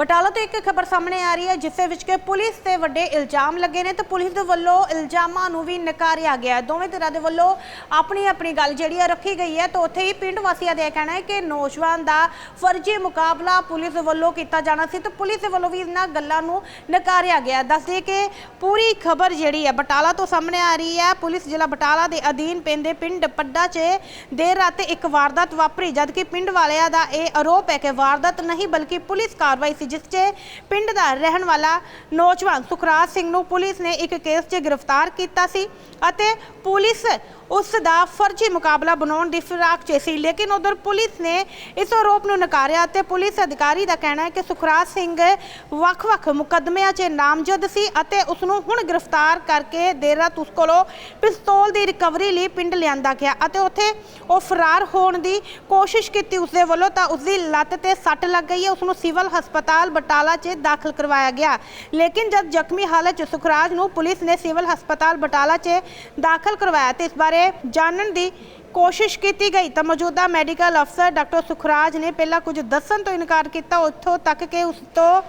ਬਟਾਲਾ ਤੋਂ ਇੱਕ ਖਬਰ ਸਾਹਮਣੇ ਆ ਰਹੀ ਹੈ ਜਿਸ ਵਿੱਚ ਕਿ ਪੁਲਿਸ ਤੇ ਵੱਡੇ ਇਲਜ਼ਾਮ ਲੱਗੇ ਨੇ ਤੇ ਪੁਲਿਸ ਦੇ ਵੱਲੋਂ ਇਲਜ਼ਾਮਾਂ ਨੂੰ ਵੀ ਨਕਾਰਿਆ ਗਿਆ ਹੈ। ਦੋਵੇਂ ਧਿਰਾਂ ਦੇ ਵੱਲੋਂ ਆਪਣੀ ਆਪਣੀ ਗੱਲ ਜਿਹੜੀ ਹੈ ਰੱਖੀ ਗਈ ਹੈ ਤਾਂ ਉੱਥੇ ਹੀ ਪਿੰਡ ਵਾਸੀਆਂ ਦਾ ਇਹ ਕਹਿਣਾ ਹੈ ਕਿ ਨੌਜਵਾਨ ਦਾ ਫਰਜ਼ੀ ਮੁਕਾਬਲਾ ਪੁਲਿਸ ਵੱਲੋਂ ਕੀਤਾ ਜਾਣਾ ਸੀ ਤੇ ਪੁਲਿਸ ਦੇ ਵੱਲੋਂ ਵੀ ਇਹਨਾਂ ਗੱਲਾਂ ਨੂੰ ਨਕਾਰਿਆ ਗਿਆ ਦੱਸਦੇ ਕਿ ਪੂਰੀ ਖਬਰ ਜਿਹੜੀ ਹੈ ਬਟਾਲਾ ਤੋਂ ਸਾਹਮਣੇ ਆ ਰਹੀ ਹੈ। ਪੁਲਿਸ ਜ਼ਿਲ੍ਹਾ ਬਟਾਲਾ ਦੇ ਅਧੀਨ ਪੈਂਦੇ ਪਿੰਡ ਪੱਡਾ 'ਚ ਦੇਰ ਰਾਤ ਇੱਕ ਵਾਰਦਾਤ ਵਾਪਰੀ, ਜਦਕਿ ਪਿੰਡ ਵਾਲਿਆਂ ਦਾ ਇਹ ਆਰੋਪ ਹੈ ਕਿ ਵਾਰਦਾਤ ਨਹੀਂ ਬਲਕਿ ਪੁਲਿਸ ਕਾਰਵਾਈ ਸੀ ਜਿਸ 'ਚ ਪਿੰਡ ਦਾ ਰਹਿਣ ਵਾਲਾ ਨੌਜਵਾਨ ਸੁਖਰਾਜ ਸਿੰਘ ਨੂੰ ਪੁਲਿਸ ਨੇ ਇੱਕ ਕੇਸ 'ਚ ਗ੍ਰਿਫਤਾਰ ਕੀਤਾ ਸੀ ਅਤੇ ਪੁਲਿਸ ਉਸ ਦਾ ਫਰਜ਼ੀ ਮੁਕਾਬਲਾ ਬਣਾਉਣ ਦੀ ਫਿਰਾਕ 'ਚ ਸੀ। ਲੇਕਿਨ ਉਧਰ ਪੁਲਿਸ ਨੇ ਇਸ ਆਰੋਪ ਨੂੰ ਨਕਾਰਿਆ ਅਤੇ ਪੁਲਿਸ ਅਧਿਕਾਰੀ ਦਾ ਕਹਿਣਾ ਹੈ ਕਿ ਸੁਖਰਾਜ ਸਿੰਘ ਵੱਖ-ਵੱਖ ਮੁਕੱਦਮਿਆਂ 'ਚ ਨਾਮਜ਼ਦ ਸੀ ਅਤੇ ਉਸ ਨੂੰ ਹੁਣ ਗ੍ਰਿਫਤਾਰ ਕਰਕੇ ਦੇਰ ਰਾਤ ਉਸ ਕੋਲੋਂ ਪਿਸਤੌਲ ਦੀ ਰਿਕਵਰੀ ਲਈ ਪਿੰਡ ਲਿਆਂਦਾ ਗਿਆ ਅਤੇ ਉੱਥੇ ਉਹ ਫਰਾਰ ਹੋਣ ਦੀ ਕੋਸ਼ਿਸ਼ ਕੀਤੀ। ਉਸ ਦੇ ਵੱਲੋਂ ਤਾਂ ਉਸ ਦੀ ਲੱਤ ਤੇ ਸੱਟ ਲੱਗ ਗਈ ਹੈ। ਉਸ ਨੂੰ ਸਿਵਲ ਹਸਪਤਾਲ ਬਟਾਲਾ 'ਚ ਦਾਖਲ ਕਰਵਾਇਆ ਗਿਆ। ਲੇਕਿਨ ਜਦ ਜ਼ਖਮੀ ਹਾਲਤ 'ਚ ਸੁਖਰਾਜ ਨੂੰ ਪੁਲਿਸ ਨੇ ਸਿਵਲ ਹਸਪਤਾਲ ਬਟਾਲਾ 'ਚ ਦਾਖਲ ਕਰਵਾਇਆ ਤੇ ਇਸ ਬਾਰੇ ਜਾਣਨ ਦੀ ਕੋਸ਼ਿਸ਼ ਕੀਤੀ ਗਈ ਤਾਂ ਮੌਜੂਦਾ ਮੈਡੀਕਲ ਅਫਸਰ ਡਾਕਟਰ ਸੁਖਰਾਜ ਨੇ ਪਹਿਲਾਂ ਕੁਝ ਦੱਸਣ ਤੋਂ ਇਨਕਾਰ ਕੀਤਾ ਉੱਥੋਂ ਤੱਕ ਕਿ ਉਸ ਤੋਂ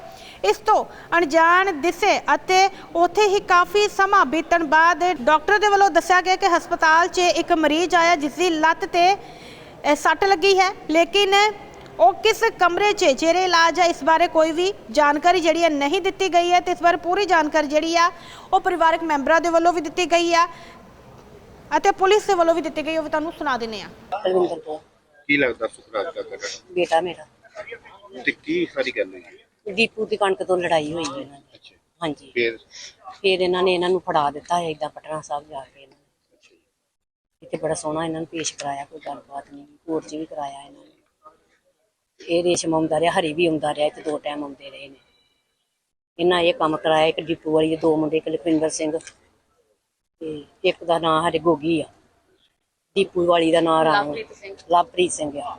ਇਸ ਤੋਂ ਅਣਜਾਣ ਦਿਸੇ ਅਤੇ ਉੱਥੇ ਹੀ ਕਾਫੀ ਸਮਾਂ ਬੀਤਣ ਬਾਅਦ ਡਾਕਟਰ ਦੇ ਵੱਲੋਂ ਦੱਸਿਆ ਗਿਆ ਕਿ ਹਸਪਤਾਲ 'ਚ ਇੱਕ ਮਰੀਜ਼ ਆਇਆ ਜਿਸ ਦੀ ਲੱਤ ਤੇ ਅ, ਸੱਟ ਲੱਗੀ ਹੈ। ਲੇਕਿਨ ਉਹ ਕਿਸ ਕਮਰੇ 'ਚ? ਜੇਰੇ ਇਲਾਜ ਹੈ ਇਸ ਬਾਰੇ ਕੋਈ ਵੀ ਜਾਣਕਾਰੀ ਜਿਹੜੀ ਹੈ ਨਹੀਂ ਦਿੱਤੀ ਗਈ ਹੈ ਤੇ ਇਸ ਬਾਰੇ ਪੂਰੀ ਜਾਣਕਾਰੀ ਜਿਹੜੀ ਆ ਉਹ ਪਰਿਵਾਰਕ ਮੈਂਬਰਾਂ ਦੇ ਵੱਲੋਂ ਵੀ ਦਿੱਤੀ ਗਈ ਆ ਅਤੇ ਪੁਲਿਸ ਦੇ ਵੱਲੋਂ ਵੀ ਦਿੱਤੀ ਗਈ ਉਹ ਵੀ ਤੁਹਾਨੂੰ ਸੁਣਾ ਦਿੰਨੇ ਆ। ਕੌਰ। ਕੀ ਲੱਗਦਾ ਸੁਖਰਾਜ ਦਾ ਤੁਹਾਡਾ? ਬੇਟਾ ਮੇਰਾ। ਤੇ ਕੀ ਸਾਰੀ ਗੱਲ ਹੋਈ? ਦੀਪੂ ਦੀ ਕਣਕ ਤੋਂ ਲੜਾਈ ਹੋਈ ਇਹਨਾਂ ਦੀ ਅੱਛਾ। ਹਾਂਜੀ। ਫਿਰ? ਫਿਰ ਇਹਨਾਂ ਨੇ ਇਹਨਾਂ ਨੂੰ ਫੜਾ ਦਿੱਤਾ ਹੈ ਇਦਾਂ ਪਟਨਾ ਸਾਹਿਬ ਜਾ ਕੇ ਇਹਨਾਂ ਨੇ। ਇੱਥੇ ਬੜਾ ਸੋਹਣਾ ਇਹਨਾਂ ਨੂੰ ਪੇਸ਼ ਕਰਾਇਆ ਕੋਈ ਗੱਲਬਾਤ ਨਹੀਂ। ਕੋਰਟ 'ਚ ਵੀ ਕਰਾਇਆ ਇਹਨਾਂ ਨੇ। ਇਹ ਰੇਸ਼ਮ ਆਉਂਦਾ ਰਿਹਾ ਹਰੀ ਵੀ ਆਉਂਦਾ ਰਿਹਾ ਇੱਥੇ ਦੋ ਟਾਈਮ ਆਉਂਦੇ ਰਹੇ ਨੇ। ਇਹਨਾਂ ਇਹ ਕੰਮ ਕਰਾਇਆ ਇੱਕ ਦੀਪੂ ਵਾਲੀ ਦੇ ਦੋ ਮੁੰਡੇ ਇੱਕ ਲਖਵਿੰਦਰ ਸਿੰਘ ਤੇ ਇੱਕ ਦਾ ਨਾਂ ਸਾਡੇ ਗੋਗੀ ਆ। ਦੀਪੂ ਵਾਲੀ ਦਾ ਨਾਂ ਰਾਮ। ਲਵਪ੍ਰੀਤ ਸਿੰਘ। ਆ।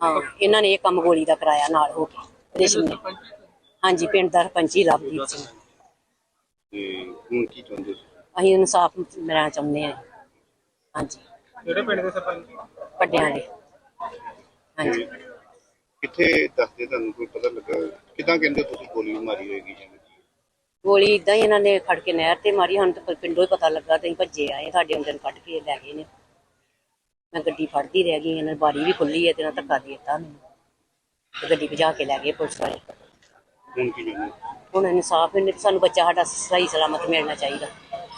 ਹਾਂ ਇਹਨਾਂ ਨੇ ਇਹ ਕੰਮ ਗੋਲੀ ਦਾ ਕਰਾਇਆ ਨਾਲ ਹੋ ਕੇ। ਰੇਸ਼ਮ ਨੇ। ਹਾਂਜੀ ਪਿੰਡ ਦਾ ਸਰਪੰਚੀ ਲਵਪ੍ਰੀਤ ਸਿੰਘ। ਤੇ ਹੁਣ ਕੀ ਚਾਹੁੰਦੇ ਸੀ ਅਸੀਂ ਇਨਸਾਫ ਮਿਲਣਾ ਚਾਹੁੰਦੇ ਹਾਂ। ਹਾਂਜੀ। ਕਿਹੜੇ ਪਿੰਡ ਦੇ ਸਰਪੰਚ? ਵੱਡਿਆਂ ਦੇ ਹਾਂਜੀ। ਕਿੱਥੇ ਦੱਸਦੇ ਤੁਹਾਨੂੰ ਕੋਈ ਪਤਾ ਲੱਗਾ? ਕਿਦਾਂ ਕਹਿੰਦੇ ਤੁਸੀਂ ਗੋਲੀ ਮਾਰੀ ਹੋਏਗੀ ਜਾਂ ਗੋਲੀ ਇਦਾਂ ਹੀ ਇਹਨਾਂ ਨੇ ਖੜ ਕੇ ਨਹਿਰ ਤੇ ਮਾਰੀ ਹੁਣ ਤਾਂ ਪਿੰਡੋਂ ਹੀ ਪਤਾ ਲੱਗਾ ਤੇ ਅਸੀਂ ਭੱਜੇ ਆਏ ਸਾਡੇ ਅੰਦਰ ਨੂੰ ਕੱਢ ਕੇ ਲੈ ਗਏ ਨੇ। ਮੈਂ ਗੱਡੀ ਫੜਦੀ ਰਹਿ ਗਈ ਇਹਨਾਂ ਦੀ ਬਾਰੀ ਵੀ ਖੁੱਲੀ ਹੈ ਤੇ ਇਹਨਾਂ ਧੱਕਾ ਦੇ ਦਿੱਤਾ ਮੈਨੂੰ। ਤੇ ਗੱਡੀ ਭਜਾ ਕੇ ਲੈ ਗਏ ਪੁਲਿਸ ਵਾਲੇ। ਹੁਣ ਕੀ ਚਾਹੁੰਦੇ ਹੁਣ ਇਨਸਾਫ ਮਿਲਣੇ ਤੇ ਸਾਨੂੰ ਬੱਚਾ ਸਾਡਾ ਸਹੀ ਸਲਾਮਤ ਮਿਲਣਾ ਚਾਹੀਦਾ।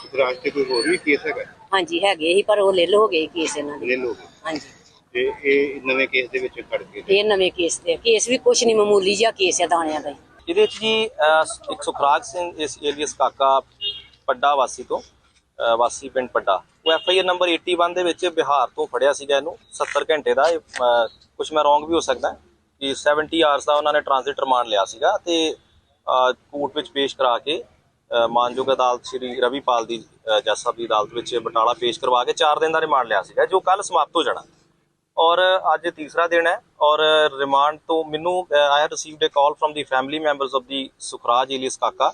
ਸੁਖਰਾਜ ਤੇ ਕੋਈ ਹੋਰ ਵੀ ਕੇਸ ਹੈਗਾ? ਹਾਂਜੀ ਹੈਗੇ ਹੀ ਪਰ ਉਹ ਲਿਲ ਹੋ ਗਏ ਕੇਸ ਇਹਨਾਂ ਦੇ। ਲੈ ਲਓ ਹਾਂਜੀ। ਤੇ ਇਹ ਨਵੇਂ ਕੇਸ ਦੇ ਵਿੱਚ ਖੜ ਕੇ ਇਹ ਨਵੇਂ ਕੇਸ ਤੇ ਕੇਸ ਵੀ ਕੁਛ ਨਹੀਂ ਮਾਮੂਲੀ ਜਿਹਾ ਕੇਸ ਹੈ ਦਾਣਿਆਂ ਦਾ ਹੀ। ਇਹਦੇ ਵਿੱਚ ਜੀ ਅਹ, ਇੱਕ ਸੁਖਰਾਜ ਸਿੰਘ ਇਸ ਏਲੀਅਸ ਕਾਕਾ ਪੱਡਾ ਵਾਸੀ ਤੋਂ ਅਹ, ਵਾਸੀ ਪਿੰਡ ਪੱਡਾ। ਉਹ ਐਫ ਆਈ ਆਰ ਨੰਬਰ 81 ਦੇ ਵਿੱਚ ਬਿਹਾਰ ਤੋਂ ਫੜਿਆ ਸੀਗਾ ਇਹਨੂੰ। 70 ਘੰਟੇ ਦਾ ਕੁਝ ਮੈਂ ਰੋਂਗ ਵੀ ਹੋ ਸਕਦਾ ਕਿ 70 ਆਵਰਸ ਦਾ ਉਹਨਾਂ ਨੇ ਟ੍ਰਾਂਜ਼ਿਟ ਰਿਮਾਂਡ ਲਿਆ ਸੀਗਾ ਤੇ ਕੋਰਟ ਵਿੱਚ ਪੇਸ਼ ਕਰਾ ਕੇ ਅਹ, ਮਾਨਯੋਗ ਅਦਾਲਤ ਸ਼੍ਰੀ ਰਵੀਪਾਲ ਦੀ ਅਹ, ਜੱਜ ਸਾਹਿਬ ਦੀ ਅਦਾਲਤ ਵਿੱਚ ਬਟਾਲਾ ਪੇਸ਼ ਕਰਵਾ ਕੇ 4 ਦਿਨ ਦਾ ਰਿਮਾਂਡ ਲਿਆ ਸੀਗਾ ਜੋ ਕੱਲ ਸਮਾਪਤ ਹੋ ਜਾਣਾ। ਔਰ ਅੱਜ ਤੀਸਰਾ ਦਿਨ ਹੈ ਔਰ ਰਿਮਾਂਡ ਤੋਂ ਮੈਨੂੰ I have received a call from the family members of the Sukhraj alias Kaka.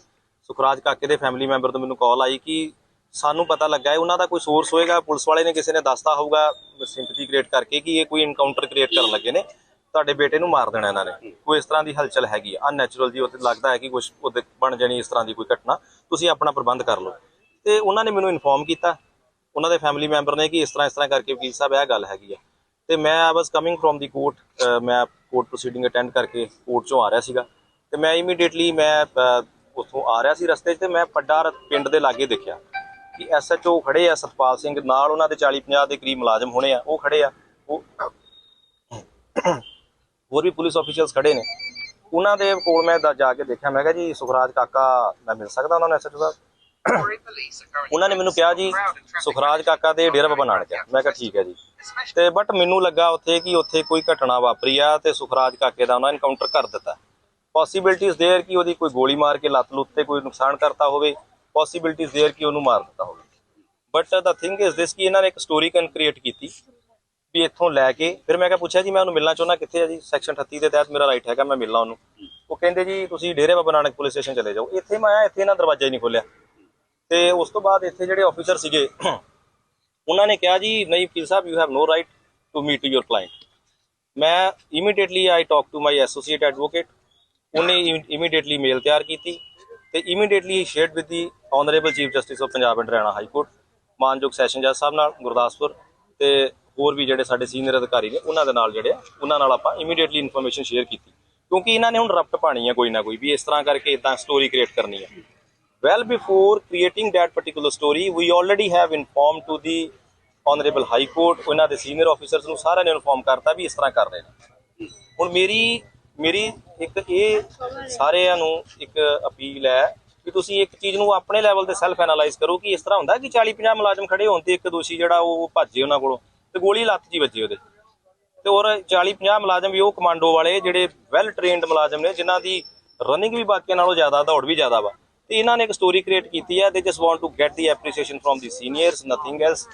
Sukhraj ਕਾਕੇ ਦੇ ਫੈਮਿਲੀ ਮੈਂਬਰ ਤੋਂ ਮੈਨੂੰ ਕਾਲ ਆਈ ਕਿ ਸਾਨੂੰ ਪਤਾ ਲੱਗਾ ਹੈ, ਉਹਨਾਂ ਦਾ ਕੋਈ ਸੋਰਸ ਹੋਏਗਾ, ਪੁਲਿਸ ਵਾਲੇ ਨੇ ਕਿਸੇ ਨੇ ਦੱਸਤਾ ਹੋਊਗਾ ਸਿੰਪਥੀ ਕ੍ਰੀਏਟ ਕਰਕੇ ਕਿ ਇਹ ਕੋਈ ਇਨਕਾਊਂਟਰ ਕ੍ਰੀਏਟ ਕਰਨ ਲੱਗੇ ਨੇ, ਤੁਹਾਡੇ ਬੇਟੇ ਨੂੰ ਮਾਰ ਦੇਣਾ ਇਹਨਾਂ ਨੇ। ਕੋਈ ਇਸ ਤਰ੍ਹਾਂ ਦੀ ਹਲਚਲ ਹੈਗੀ ਆ। ਅਨਨੈਚੁਰਲ ਜੀ, ਉੱਥੇ ਲੱਗਦਾ ਹੈ ਕਿ ਕੁਝ ਉਹਦੇ ਬਣ ਜਾਣੀ ਇਸ ਤਰ੍ਹਾਂ ਦੀ ਕੋਈ ਘਟਨਾ। ਤੁਸੀਂ ਆਪਣਾ ਪ੍ਰਬੰਧ ਕਰ ਲਓ। ਤੇ ਉਹਨਾਂ ਨੇ ਮੈਨੂੰ ਇਨਫੋਰਮ ਕੀਤਾ। ਉਹਨਾਂ ਦੇ ਫੈਮਿਲੀ ਮੈਂਬਰ ਨੇ ਕਿ ਇਸ ਤਰ੍ਹਾਂ ਇਸ ਤਰ੍ਹਾਂ ਕਰਕੇ ਵਕੀਲ ਸਾਹਿਬ ਇਹ ਗੱਲ ਹੈਗੀ ਆ। ਤੇ ਮੈਂ I was coming from the court ਮੈਂ ਕੋਰਟ ਪ੍ਰੋਸੀਡਿੰਗ ਅਟੈਂਡ ਕਰਕੇ ਕੋਰਟ ਚੋਂ ਆ ਰਿਹਾ ਸੀਗਾ। ਤੇ ਮੈਂ ਇਮੀਡੀਏਟਲੀ ਮੈਂ ਅਹ, ਉੱਥੋਂ ਆ ਰਿਹਾ ਸੀ ਰਸਤੇ 'ਚ ਤੇ ਮੈਂ ਪੱਡਾ ਪਿੰਡ ਦੇ ਲਾਗੇ ਦੇਖਿਆ ਕਿ ਐਸਐਚਓ ਖੜੇ ਆ ਸਤਪਾਲ ਸਿੰਘ ਨਾਲ ਉਹਨਾਂ ਦੇ 40 50 ਦੇ ਕਰੀਬ ਮੁਲਾਜ਼ਮ ਹੋਣੇ ਆ ਉਹ ਖੜੇ ਆ ਉਹ ਹੋਰ ਵੀ ਪੁਲਿਸ ਆਫੀਸ਼ੀਅਲਸ ਖੜੇ ਨੇ। ਉਹਨਾਂ ਦੇ ਕੋਲ ਮੈਂ ਜਾ ਕੇ ਦੇਖਿਆ ਮੈਂ ਕਿਹਾ ਜੀ ਸੁਖਰਾਜ ਕਾਕਾ ਮੈਂ ਮਿਲ ਸਕਦਾ ਉਹਨਾਂ ਨੂੰ ਐਸਐਚਓ ਸਾਹਿਬ ਉਹਨਾਂ ਨੇ ਮੈਨੂੰ ਕਿਹਾ ਜੀ ਸੁਖਰਾਜ ਕਾਕਾ ਦੇ ਡੇਰਾ ਬਾਬਾ ਨਾਨਕ ਆ ਮੈਂ ਕਿਹਾ ਠੀਕ ਹੈ ਜੀ ਤੇ ਬਟ ਮੈਨੂੰ ਲੱਗਾ ਉੱਥੇ ਕਿ ਉੱਥੇ ਕੋਈ ਘਟਨਾ ਵਾਪਰੀ ਆ ਤੇ ਸੁਖਰਾਜ ਕਾਕੇ ਦਾ ਉਹਨਾਂ ਐਨਕਾਊਂਟਰ ਕਰ ਦਿੱਤਾ ਪੋਸਿਬਿਲਿਟੀਜ਼ देयर ਕਿ ਉਹਦੀ ਕੋਈ ਗੋਲੀ ਮਾਰ ਕੇ ਲੱਤ ਲੁੱਤ ਤੇ ਕੋਈ ਨੁਕਸਾਨ ਕਰਤਾ ਹੋਵੇ ਪੋਸਿਬਿਲਿਟੀਜ਼ देयर ਕਿ ਉਹਨੂੰ ਮਾਰ ਦਿੱਤਾ ਹੋਵੇ but the thing is this ਕਿ ਇਹਨਾਂ ਨੇ ਇੱਕ ਸਟੋਰੀ ਕਨ ਕ੍ਰੀਏਟ ਕੀਤੀ ਵੀ ਇੱਥੋਂ ਲੈ ਕੇ ਫਿਰ ਮੈਂ ਕਿਹਾ ਪੁੱਛਿਆ ਜੀ ਮੈਂ ਉਹਨੂੰ ਮਿਲਣਾ ਚਾਹੁੰਦਾ ਕਿੱਥੇ ਹੈ ਜੀ ਸੈਕਸ਼ਨ 38 ਦੇ ਤਹਿਤ ਮੇਰਾ ਰਾਈਟ ਹੈਗਾ ਮੈਂ ਮਿਲਣਾ ਉਹਨੂੰ ਉਹ ਕਹਿੰਦੇ ਜੀ ਤੁਸੀਂ ਡੇਰੇ ਬਾਬਾ ਨਾਨਕ ਪੁਲਿਸ ਸਟੇਸ਼ਨ ਚਲੇ ਜਾਓ ਇੱਥੇ ਮੈਂ ਆਇਆ ਇੱਥੇ ਇਹਨਾਂ ਦਰਵਾਜ਼ਾ ਹੀ ਨਹੀਂ ਖੋਲਿਆ ਤੇ ਉਸ ਤੋਂ ਬਾਅਦ ਇੱਥੇ ਜਿਹੜੇ ਆਫੀਸਰ ਸੀਗੇ ਉਹਨਾਂ ਨੇ ਕਿਹਾ ਜੀ ਨਹੀਂ ਵਕੀਲ ਸਾਹਿਬ you have no right to meet your client ਮੈਂ immediately I talk to my associate advocate ਉਹਨੇ ਇਮੀਡੀਏਟਲੀ ਮੇਲ ਤਿਆਰ ਕੀਤੀ ਤੇ immediately shared with the honourable chief justice of Punjab and Haryana high court ਮਾਨਯੋਗ ਸੈਸ਼ਨ ਜੱਜ ਸਾਹਿਬ ਨਾਲ ਗੁਰਦਾਸਪੁਰ ਤੇ ਹੋਰ ਵੀ ਜਿਹੜੇ ਸਾਡੇ ਸੀਨੀਅਰ ਅਧਿਕਾਰੀ ਨੇ ਉਹਨਾਂ ਦੇ ਨਾਲ ਜਿਹੜੇ ਆ, ਉਹਨਾਂ ਨਾਲ ਆਪਾਂ ਇਮੀਡੀਏਟਲੀ ਇਨਫੋਰਮੇਸ਼ਨ ਸ਼ੇਅਰ ਕੀਤੀ। ਕਿਉਂਕਿ ਇਹਨਾਂ ਨੇ ਹੁਣ ਰਪਟ ਪਾਣੀ ਹੈ ਕੋਈ ਨਾ ਕੋਈ ਵੀ ਇਸ ਤਰ੍ਹਾਂ ਕਰਕੇ ਇਦਾਂ ਸਟੋਰੀ ਕ੍ਰੀਏਟ ਕਰਨੀ ਹੈ well before creating that particular story, we already have informed to the honorable high court, ਉਹਨਾਂ ਦੇ ਸੀਨੀਅਰ officers ਨੂੰ ਸਾਰਿਆਂ ਨੇ ਇਨਫੋਰਮ ਕਰਤਾ ਵੀ ਇਸ ਤਰ੍ਹਾਂ ਕਰ ਰਹੇ ਨੇ। ਹੁਣ ਮੇਰੀ ਮੇਰੀ ਇੱਕ ਇਹ ਸਾਰਿਆਂ ਨੂੰ ਇੱਕ ਅਪੀਲ ਹੈ ਕਿ ਤੁਸੀਂ ਇੱਕ ਚੀਜ਼ ਨੂੰ ਆਪਣੇ ਲੈਵਲ ਤੇ ਸੈਲਫ ਐਨਾਲਾਈਜ਼ ਕਰੋ ਕਿ ਇਸ ਤਰ੍ਹਾਂ ਹੁੰਦਾ ਕਿ 40 50 ਮੁਲਾਜ਼ਮ ਖੜੇ ਹੋਣ ਤੇ ਇੱਕ ਦੋਸ਼ੀ ਜਿਹੜਾ ਉਹ ਭੱਜੇ ਉਹਨਾਂ ਕੋਲੋਂ ਤੇ ਗੋਲੀ ਲੱਤ 'ਚ ਹੀ ਵੱਜੀ ਉਹਦੇ। ਤੇ ਔਰ 40 50 ਮੁਲਾਜ਼ਮ ਵੀ ਉਹ ਕਮਾਂਡੋ ਵਾਲੇ ਜਿਹੜੇ ਵੈਲ ਟ੍ਰੇਨਡ ਮੁਲਾਜ਼ਮ ਨੇ, ਜਿਨ੍ਹਾਂ ਦੀ ਰਨਿੰਗ ਵੀ ਬਾਕੀਆਂ ਨਾਲੋਂ ਜ਼ਿਆਦਾ, ਦੌੜ ਵੀ ਜ਼ਿਆਦਾ ਵਾ। ਤੇ ਇਹਨਾਂ ਨੇ ਇੱਕ ਸਟੋਰੀ ਕ੍ਰੀਏਟ ਕੀਤੀ ਹੈ they just want to get the appreciation from the seniors nothing else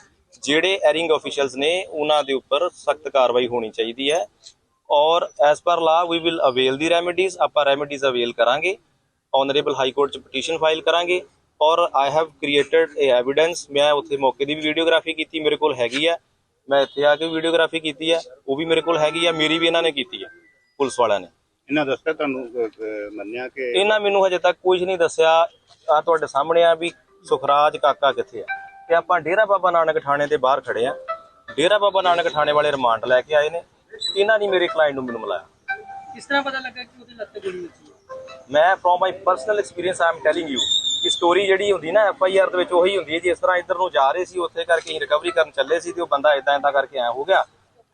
ਜਿਹੜੇ ਐਰਿੰਗ ਆਫੀਸ਼ੀਅਲਸ ਨੇ, ਉਹਨਾਂ ਦੇ ਉੱਪਰ ਸਖਤ ਕਾਰਵਾਈ ਹੋਣੀ ਚਾਹੀਦੀ ਹੈ। ਔਰ as per law we will avail the remedies ਆਪਾਂ ਰੈਮੇਡੀਜ਼ ਅਵੇਲ ਕਰਾਂਗੇ। ਆਨਰੇਬਲ ਹਾਈ ਕੋਰਟ ਚ ਪਟੀਸ਼ਨ ਫਾਈਲ ਕਰਾਂਗੇ। ਔਰ I have created a evidence ਮੈਂ ਉੱਥੇ ਮੌਕੇ ਦੀ ਵੀ ਵੀਡੀਓਗ੍ਰਾਫੀ ਕੀਤੀ, ਮੇਰੇ ਕੋਲ ਹੈਗੀ ਆ ਮੈਂ ਇੱਥੇ ਆ ਕੇ ਵੀਡੀਓਗ੍ਰਾਫੀ ਕੀਤੀ ਹੈ, ਉਹ ਵੀ ਮੇਰੇ ਕੋਲ ਹੈਗੀ ਆ ਮੇਰੀ ਵੀ ਇਹਨਾਂ ਨੇ ਕੀਤੀ ਆ ਪੁਲਿਸ ਵਾਲਿਆਂ ਨੇ। ਇਹਨਾਂ ਦੱਸਿਆ ਤੁਹਾਨੂੰ ਮੰਨਿਆ ਕਿ ਇਹਨਾਂ ਮੈਨੂੰ ਹਜੇ ਤੱਕ ਕੁਝ ਨਹੀਂ ਦੱਸਿਆ। ਆ ਤੁਹਾਡੇ ਸਾਹਮਣੇ ਆ ਵੀ ਸੁਖਰਾਜ ਕਾਕਾ ਕਿੱਥੇ ਆ? ਤੇ ਆਪਾਂ ਡੇਰਾ ਬਾਬਾ ਨਾਨਕ ਥਾਣੇ ਦੇ ਬਾਹਰ ਖੜੇ ਆ। ਡੇਰਾ ਬਾਬਾ ਨਾਨਕ ਥਾਣੇ ਵਾਲੇ ਰਿਮਾਂਡ ਲੈ ਕੇ ਆਏ ਨੇ। ਇਹਨਾਂ ਨੇ ਮੇਰੇ ਕਲਾਇੰਟ ਨੂੰ ਮੈਨੂੰ ਮਿਲਾਇਆ। ਕਿਸ ਤਰ੍ਹਾਂ ਪਤਾ ਲੱਗਾ ਕਿ ਉਹਦੇ ਲੱਤ ਗੋਲੀ ਵੱਜੀ ਹੈ? ਮੈਂ from my personal experience I am telling you ਕਿ ਸਟੋਰੀ ਜਿਹੜੀ ਹੁੰਦੀ ਨਾ ਐਫ ਆਈ ਆਰ ਦੇ ਵਿੱਚ ਉਹੀ ਹੁੰਦੀ ਹੈ। ਜੀ ਇਸ ਤਰ੍ਹਾਂ ਇੱਧਰ ਨੂੰ ਜਾ ਰਹੇ ਸੀ ਉੱਥੇ ਕਰਕੇ ਅਸੀਂ ਰਿਕਵਰੀ ਕਰਨ ਚੱਲੇ ਸੀ ਤੇ ਉਹ ਬੰਦਾ ਇਦਾਂ ਇਦਾਂ ਕਰਕੇ ਐ ਹੋ ਗਿਆ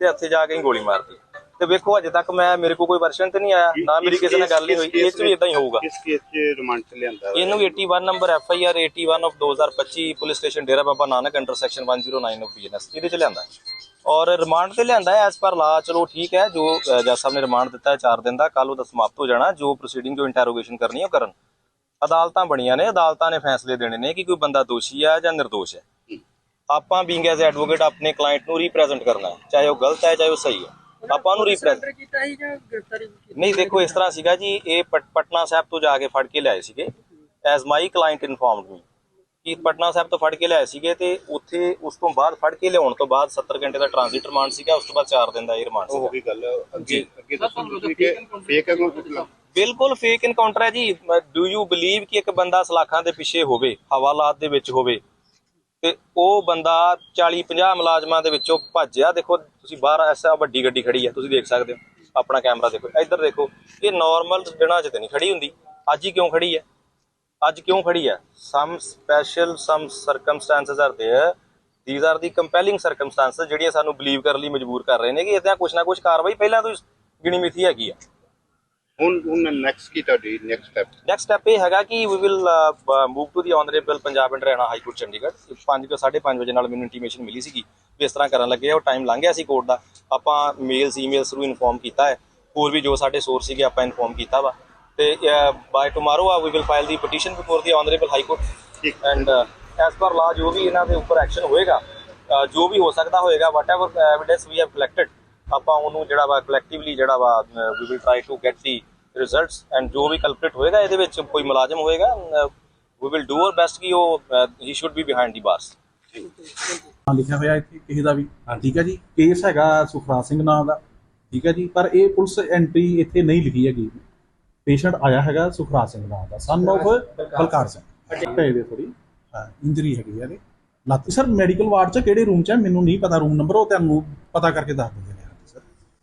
ਤੇ ਇੱਥੇ ਜਾ ਕੇ ਹੀ ਗੋਲੀ ਮਾਰਤੀ ਤੇ ਵੇਖੋ ਅਜੇ ਤੱਕ ਮੈਂ ਮੇਰੇ ਕੋਲ ਕੋਈ ਵਰਸ਼ਨ ਤੇ ਨਹੀਂ ਆਇਆ ਨਾ ਮੇਰੀ ਕਿਸੇ ਨਾਲ ਗੱਲ ਨਹੀਂ ਹੋਈ। ਚ ਵੀ ਇਦਾਂ ਹੀ ਹੋਊਗਾ। ਕਿਸ ਕੇਸ 'ਚ ਰਿਮਾਂਡ 'ਚ ਲਿਆਂਦਾ? ਇਹਨੂੰ 81 number F I R 81 of 2025 police station Dera Baba Nanak under section 109 of BNS ਇਹਦੇ ਚ ਲਿਆਂਦਾ। ਔਰ ਰਿਮਾਂਡ ਤੇ ਲਿਆਂਦਾ ਹੈ ਐਸ ਪਰ ਲਾ ਚਲੋ ਠੀਕ ਹੈ ਜੋ ਜੱਜ ਸਾਹਿਬ ਨੇ ਰਿਮਾਂਡ ਦਿੱਤਾ ਹੈ 4 ਦਿਨ ਦਾ ਕੱਲ ਉਹਦਾ ਸਮਾਪਤ ਹੋ ਜਾਣਾ ਜੋ ਪ੍ਰੋਸੀਡਿੰਗ ਜੋ ਇੰਟਰੋਗੇਸ਼ਨ ਕਰਨੀ ਹੈ ਉਹ ਕਰਨ। ਅਦਾਲਤਾਂ ਬਣੀਆਂ ਨੇ ਅਦਾਲਤਾਂ ਨੇ ਫੈਸਲੇ ਦੇਣੇ ਨੇ ਕਿ ਕੋਈ ਬੰਦਾ ਦੋਸ਼ੀ ਹੈ ਜਾਂ ਨਿਰਦੋਸ਼ ਹੈ। ਆਪਾਂ ਬੀਇੰਗ ਐਜ਼ ਐਡਵੋਕੇਟ ਆਪਣੇ ਕਲਾਇੰਟ ਨੂੰ ਰਿਪਰੈਜ਼ੈਂਟ ਕਰਨਾ ਹੈ ਚਾਹੇ ਉਹ ਗਲਤ ਹੈ ਚਾਹੇ ਉਹ ਸਹੀ ਹੈ। ਆਪਾਂ ਰਿਪਰੈਜ਼ੈਂਟ ਸਰੈਂਡਰ ਕੀਤਾ ਸੀ ਜਾਂ ਗ੍ਰਿਫਤਾਰੀ ਕੀਤੀ? ਨਹੀਂ ਦੇਖੋ ਇਸ ਤਰ੍ਹਾਂ ਸੀਗਾ ਜੀ ਇਹ ਪਟ- ਪਟਨਾ ਸਾਹਿਬ ਤੋਂ ਜਾ ਕੇ ਫੜ ਕੇ ਲਿਆਏ ਸੀਗੇ as my client informed me ਕਿ ਪਟਨਾ ਸਾਹਿਬ ਤੋਂ ਫੜ ਕੇ ਲਿਆਏ ਸੀਗੇ ਤੇ ਉੱਥੇ ਉਸ ਤੋਂ ਬਾਅਦ ਫੜ ਕੇ ਲਿਆਉਣ ਤੋਂ ਬਾਅਦ 70 ਘੰਟੇ ਦਾ ਟ੍ਰਾਂਜ਼ਿਟ ਰਿਮਾਂਡ ਸੀਗਾ ਉਸ ਤੋਂ ਬਾਅਦ 4 ਦਿਨ ਦਾ ਇਹ ਰਿਮਾਂਡ ਉਹ ਸੀਗਾ ਗਈ ਗੱਲ ਅੱਗੇ। ਅੱਗੇ ਦੱਸੋ ਕਿ ਫੇਕ ਹੈ ਬਿਲਕੁਲ ਫੇਕ ਇਨਕਾਊਂਟਰ ਹੈ ਜੀ। ਡੂ ਯੂ ਬਲੀਵ ਕਿ ਇੱਕ ਬੰਦਾ ਸਲਾਖਾਂ ਦੇ ਪਿੱਛੇ ਹੋਵੇ ਹਵਾਲਾਤ ਦੇ ਵਿੱਚ ਹੋਵੇ ਤੇ ਉਹ ਬੰਦਾ 40 50 ਮੁਲਾਜ਼ਮਾਂ ਦੇ ਵਿੱਚੋਂ ਭੱਜਿਆ ਦੇਖੋ ਤੁਸੀਂ ਬਾਹਰ ਐਸਾ ਵੱਡੀ ਗੱਡੀ ਖੜੀ ਹੈ ਤੁਸੀਂ ਦੇਖ ਸਕਦੇ ਹੋ ਆਪਣਾ ਕੈਮਰਾ ਦੇਖੋ ਇੱਧਰ ਦੇਖੋ ਇਹ ਨਾਰਮਲ ਦਿਨਾਂ 'ਚ ਤੇ ਨਹੀਂ ਖੜੀ ਹੁੰਦੀ ਅੱਜ ਹੀ ਕਿਉਂ ਖੜੀ ਹੈ ਅੱਜ ਕਿਉਂ ਖੜੀ ਹੈ some special some circumstances are there these are the compelling circumstances ਜਿਹੜੀਆਂ ਸਾਨੂੰ ਬਲੀਵ ਕਰਨ ਲਈ ਮਜਬੂਰ ਕਰ ਰਹੇ ਨੇ ਕਿ ਇਦਾਂ ਕੁਛ ਨਾ ਕੁਛ ਕਾਰਵਾਈ ਪਹਿਲਾਂ ਤੋਂ ਹੀ ਗਿਣੀ ਮਿਥੀ ਹੈਗੀ ਆ ਹੁਣ ਹੁਣ ਨੈਕਸਟ ਕੀ ਤੁਹਾਡੀ ਨੈਕਸਟ ਸਟੈਪ ਨੈਕਸਟ ਸਟੈਪ ਇਹ ਹੈਗਾ ਕਿ we will move to the honourable Punjab and Haryana high court Chandigarh 5 ਤੋਂ 5:30 ਵਜੇ ਨਾਲ ਮੈਨੂੰ ਇੰਟੀਮੇਸ਼ਨ ਮਿਲੀ ਸੀਗੀ ਵੀ ਇਸ ਤਰ੍ਹਾਂ ਕਰਨ ਲੱਗੇ ਆ ਉਹ ਟਾਈਮ ਲੰਘ ਗਿਆ ਸੀ ਕੋਰਟ ਦਾ। ਆਪਾਂ ਮੇਲਸ ਈਮੇਲਸ ਥਰੂ ਇਨਫੋਰਮ ਕੀਤਾ ਹੈ। ਹੋਰ ਵੀ ਜੋ ਸਾਡੇ ਸੋਰਸ ਸੀਗੇ ਆਪਾਂ ਇਨਫੋਰਮ ਕੀਤਾ ਵਾ। ਤੇ by tomorrow uh we will file the petition before the honourable high court. And as per law ਜੋ ਵੀ ਇਹਨਾਂ ਦੇ ਉੱਪਰ ਐਕਸ਼ਨ ਹੋਏਗਾ ਜੋ ਵੀ ਹੋ ਸਕਦਾ ਹੋਏਗਾ whatever evidence we have collected ਆਪਾਂ ਉਹਨੂੰ ਜਿਹੜਾ ਵਾ ਕਲੈਕਟਿਵਲੀ ਜਿਹੜਾ ਵਾ we will try to get the results and ਜੋ ਵੀ ਕਲਪਰੇਟ ਹੋਏਗਾ ਇਹਦੇ ਵਿੱਚ ਕੋਈ ਮੁਲਾਜ਼ਮ ਹੋਏਗਾ we will do our best ਕਿ ਉਹ ਹੀ should be behind the bars ਨਾਂ ਲਿਖਿਆ ਹੋਇਆ ਇੱਥੇ ਕਿਸੇ ਦਾ ਵੀ। ਠੀਕ ਹੈ ਜੀ। ਕੇਸ ਹੈਗਾ ਸੁਖਰਾਜ ਸਿੰਘ ਨਾਂ ਦਾ। ਠੀਕ ਹੈ ਜੀ। ਪਰ ਇਹ ਪੁਲਿਸ ਐਂਟਰੀ ਇੱਥੇ ਨਹੀਂ ਲਿਖੀ ਹੈਗੀ। ਪੇਸ਼ੈਂਟ ਆਇਆ ਹੈਗਾ ਸੁਖਰਾਜ ਸਿੰਘ ਨਾਂ ਦਾ। Son of Balkar Singh. ਢੇ ਦੇ ਥੋੜੀ ਇੰਜਰੀ ਹੈਗੀ ਹੈ ਲੱਤ। ਸਰ ਮੈਡੀਕਲ ਵਾਰਡ ਚ ਕਿਹੜੇ ਰੂਮ ਚ ਹੈ? ਮੈਨੂੰ ਨਹੀਂ ਪਤਾ। ਰੂਮ ਨੰਬਰ ਉਹ ਤੁਹਾਨੂੰ ਪਤਾ ਕਰਕੇ ਦੱਸ ਦਿੰਦੇ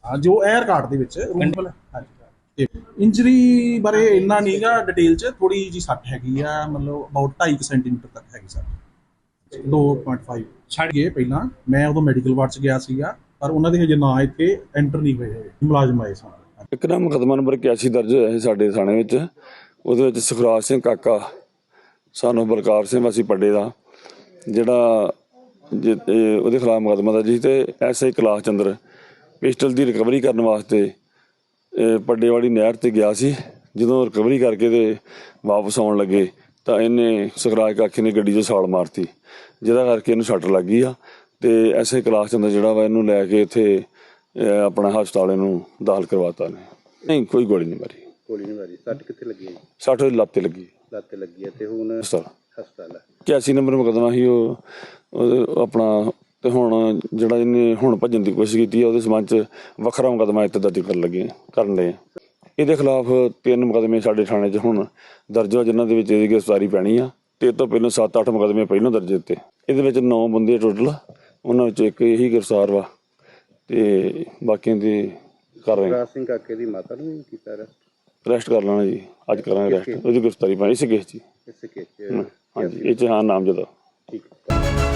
ਹਾਂ ਜੋ 에ਅਰ ਕਾਰਡ ਦੇ ਵਿੱਚ ਰੂਮ ਨੰਬਰ ਹਾਂਜੀ। ਇੰਜਰੀ ਬਾਰੇ ਇੰਨਾ ਨਹੀਂਗਾ ਡਿਟੇਲ ਚ ਥੋੜੀ ਜੀ ਸੱਟ ਹੈਗੀ ਆ ਮਤਲਬ ਅਬਾਊਟ 2.5 ਸੈਂਟੀਮੀਟਰ ਤੱਕ ਹੈਗੀ ਸਰ 2.5 ਛੱਡ ਗਏ ਪਹਿਲਾਂ ਮੈਂ ਉਦੋਂ ਮੈਡੀਕਲ ਵਾਰਡ ਚ ਗਿਆ ਸੀਗਾ ਪਰ ਉਹਨਾਂ ਦੇ ਹਜੇ ਨਾਂ ਇੱਥੇ ਐਂਟਰ ਨਹੀਂ ਹੋਏ ਹੋਏ ਮੁਲਾਜ਼ਮ ਆਏ ਸਨ ਇੱਕ ਨਾ ਮੁਕੱਦਮਾ ਨੰਬਰ 81 ਦਰਜ ਹੋਇਆ ਸੀ ਸਾਡੇ ਥਾਣੇ ਵਿੱਚ। ਉਹਦੇ ਵਿੱਚ ਸੁਖਰਾਜ ਸਿੰਘ ਕਾਕਾ ਸਾਨੂੰ ਬਲਕਾਰ ਸਿੰਘ ਵਾਸੀ ਪੱਡੇ ਦਾ ਜਿਹੜਾ ਇਹ ਉਹਦੇ ਖਿਲਾਫ ਮੁਕੱਦਮਾ ਦਰਜ ਸੀ ਤੇ ਐਸਆਈ ਕਲਾਸ ਚੰਦਰ ਪਿਸਟਲ ਦੀ ਰਿਕਵਰੀ ਕਰਨ ਵਾਸਤੇ ਇਹ ਪੱਡੇਵਾਲੀ ਨਹਿਰ ਤੇ ਗਿਆ ਸੀ। ਜਦੋਂ ਰਿਕਵਰੀ ਕਰਕੇ ਤੇ ਵਾਪਸ ਆਉਣ ਲੱਗੇ ਤਾਂ ਇਹਨੇ ਸੁਖਰਾਜ ਕਾਕੇ ਨੇ ਗੱਡੀ 'ਚ ਛਾਲ ਮਾਰਤੀ। ਜਿਹਦਾ ਕਰਕੇ ਇਹਨੂੰ ਸੱਟ ਲੱਗ ਗਈ ਆ। ਤੇ ਐਸਆਈ ਕਲਾਸ ਚੰਦਰ ਜਿਹੜਾ ਵਾ ਇਹਨੂੰ ਲੈ ਕੇ ਇੱਥੇ ਆਪਣਾ ਹਸਪਤਾਲ ਇਹਨੂੰ ਦਾਖਲ ਕਰਵਾਤਾ ਨੇ। ਨਹੀਂ ਕੋਈ ਗੋਲੀ ਨਹੀਂ ਮਾਰੀ। ਗੋਲੀ ਨਹੀਂ ਮਾਰੀ। ਸੱਟ ਕਿੱਥੇ ਲੱਗੀ ਹੈ? ਸੱਟ ਉਹਦੀ ਲੱਤ ਤੇ ਲੱਗੀ। ਲੱਤ ਤੇ ਲੱਗੀ ਹੈ ਤੇ ਹੁਣ ਹਸਪਤਾਲ। ਹਸਪਤਾਲ ਹੈ। 81 ਨੰਬਰ ਮੁਕੱਦਮਾ ਸੀ ਉਹ ਆਪਣਾ ਤੇ ਹੁਣ ਜਿਹੜਾ ਇਹਨੇ ਹੁਣ ਭੱਜਣ ਦੀ ਕੋਸ਼ਿਸ਼ ਕੀਤੀ ਆ ਉਹਦੇ ਸਬੰਧ ਚ ਵੱਖਰਾ ਮੁਕੱਦਮਾ ਇੱਥੇ ਦਰਜ ਕਰਨ ਲੱਗੇ ਕਰਨ ਦੇ ਇਹਦੇ ਖਿਲਾਫ ਤਿੰਨ ਮੁਕੱਦਮੇ ਸਾਡੇ ਥਾਣੇ 'ਚ ਹੁਣ ਦਰਜ ਹੋ ਜਿਨ੍ਹਾਂ ਦੇ ਵਿੱਚ ਇਹਦੀ ਗ੍ਰਿਫਤਾਰੀ ਪੈਣੀ ਆ ਤੇ ਇਹ ਤੋਂ ਪਹਿਲਾਂ 7-8 ਮੁਕੱਦਮੇ ਪਹਿਲਾਂ ਦਰਜ ਦਿੱਤੇ। ਇਹਦੇ ਵਿੱਚ 9 ਬੰਦੇ ਟੋਟਲ ਉਹਨਾਂ ਵਿੱਚ ਇੱਕ ਇਹੀ ਗ੍ਰਿਫਤਾਰ ਵਾ ਤੇ ਬਾਕੀਆਂ ਦੀ ਕਰ ਰਹੇ ਰਾਜ ਸਿੰਘ ਕਾਕੇ ਦੀ ਮਾਤਾ ਨੂੰ ਵੀ ਕੀਤਾ ਅਰੈਸਟ ਅਰੈਸਟ ਕਰ ਲੈਣਾ ਜੀ ਅੱਜ ਕਰਾਂਗੇ ਅਰੈਸਟ ਉਹਦੀ ਗ੍ਰਿਫਤਾਰੀ ਪਾਈ ਇਸੇ ਕੇਸ ਹੀ। ਇਸ ਕੇਸ ਹਾਂਜੀ ਇਹ ਚ ਹਾਂ ਨਾਮ ਜਦੋਂ ਠੀਕ ਹੈ।